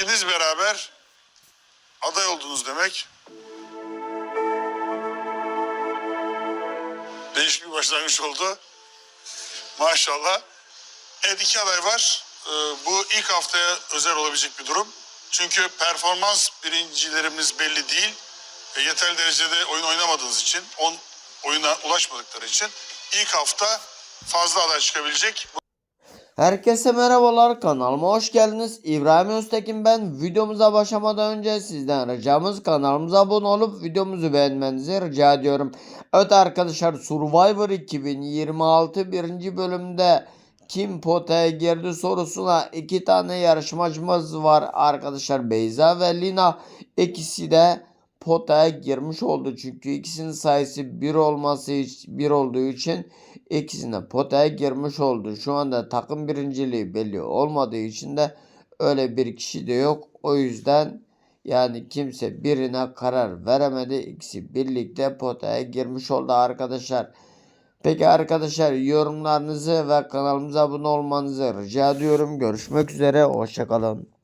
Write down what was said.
İkiniz beraber aday oldunuz demek. Değişik bir başlangıç oldu. Maşallah. Evet iki aday var. Ee, bu ilk haftaya özel olabilecek bir durum. Çünkü performans birincilerimiz belli değil. E, yeterli derecede oyun oynamadığınız için, on, oyuna ulaşmadıkları için ilk hafta fazla aday çıkabilecek. Herkese merhabalar kanalıma hoş geldiniz. İbrahim Öztekin ben. Videomuza başlamadan önce sizden ricamız kanalımıza abone olup videomuzu beğenmenizi rica ediyorum. Evet arkadaşlar Survivor 2026 birinci bölümde kim potaya girdi sorusuna iki tane yarışmacımız var arkadaşlar Beyza ve Lina ikisi de potaya girmiş oldu çünkü ikisinin sayısı bir olması bir olduğu için ikisine potaya girmiş oldu. Şu anda takım birinciliği belli olmadığı için de öyle bir kişi de yok. O yüzden yani kimse birine karar veremedi. İkisi birlikte potaya girmiş oldu arkadaşlar. Peki arkadaşlar yorumlarınızı ve kanalımıza abone olmanızı rica ediyorum. Görüşmek üzere. Hoşçakalın.